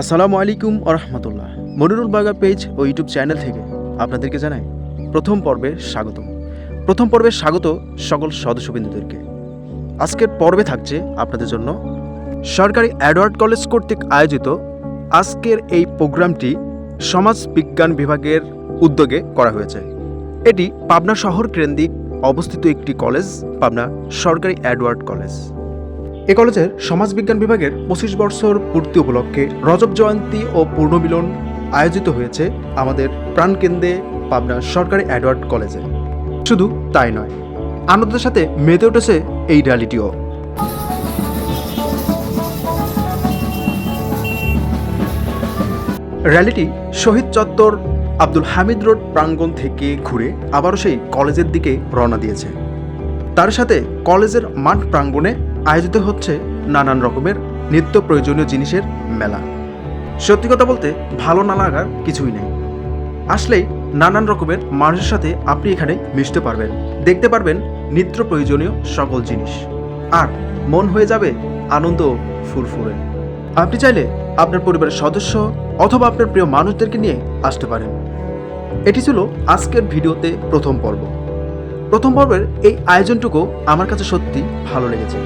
আসসালামু আলাইকুম আরহামতুল্লাহ মনিরুল বাগা পেজ ও ইউটিউব চ্যানেল থেকে আপনাদেরকে জানাই প্রথম পর্বে স্বাগতম প্রথম পর্বে স্বাগত সকল সদস্যবিন্দুদেরকে। আজকের পর্বে থাকছে আপনাদের জন্য সরকারি অ্যাডওয়ার্ড কলেজ কর্তৃক আয়োজিত আজকের এই প্রোগ্রামটি সমাজ বিজ্ঞান বিভাগের উদ্যোগে করা হয়েছে। এটি পাবনা শহর কেন্দ্রিক অবস্থিত একটি কলেজ, পাবনা সরকারি অ্যাডওয়ার্ড কলেজ। এ কলেজের সমাজবিজ্ঞান বিভাগের পঁচিশ বছর পূর্তি উপলক্ষে রজব জয়ন্তী ও পূর্ণমিলন আয়োজিত হয়েছে আমাদের প্রাণকেন্দ্রে পাবনা সরকারি অ্যাডওয়ার্ড কলেজে। শুধু তাই নয়, আনন্দের সাথে মেতে উঠেছে এই র্যালিটিও। র্যালিটি শহীদ চত্বর আব্দুল হামিদ রোড প্রাঙ্গণ থেকে ঘুরে আবারও সেই কলেজের দিকে রওনা দিয়েছে। তার সাথে কলেজের মাঠ প্রাঙ্গণে আয়োজিত হচ্ছে নানান রকমের নিত্য প্রয়োজনীয় জিনিসের মেলা। সত্যি কথা বলতে ভালো না লাগার কিছুই নেই। আসলেই নানান রকমের মানুষের সাথে আপনি এখানে মিশতে পারবেন, দেখতে পারবেন নিত্য প্রয়োজনীয় সকল জিনিস। আর মন হয়ে যাবে আনন্দ ফুরফুরে। আপনি চাইলে আপনার পরিবারের সদস্য অথবা আপনার প্রিয় মানুষদেরকে নিয়ে আসতে পারেন। এটি ছিল আজকের ভিডিওতে প্রথম পর্ব। প্রথম পর্বের এই আয়োজনটুকু আমার কাছে সত্যি ভালো লেগেছে।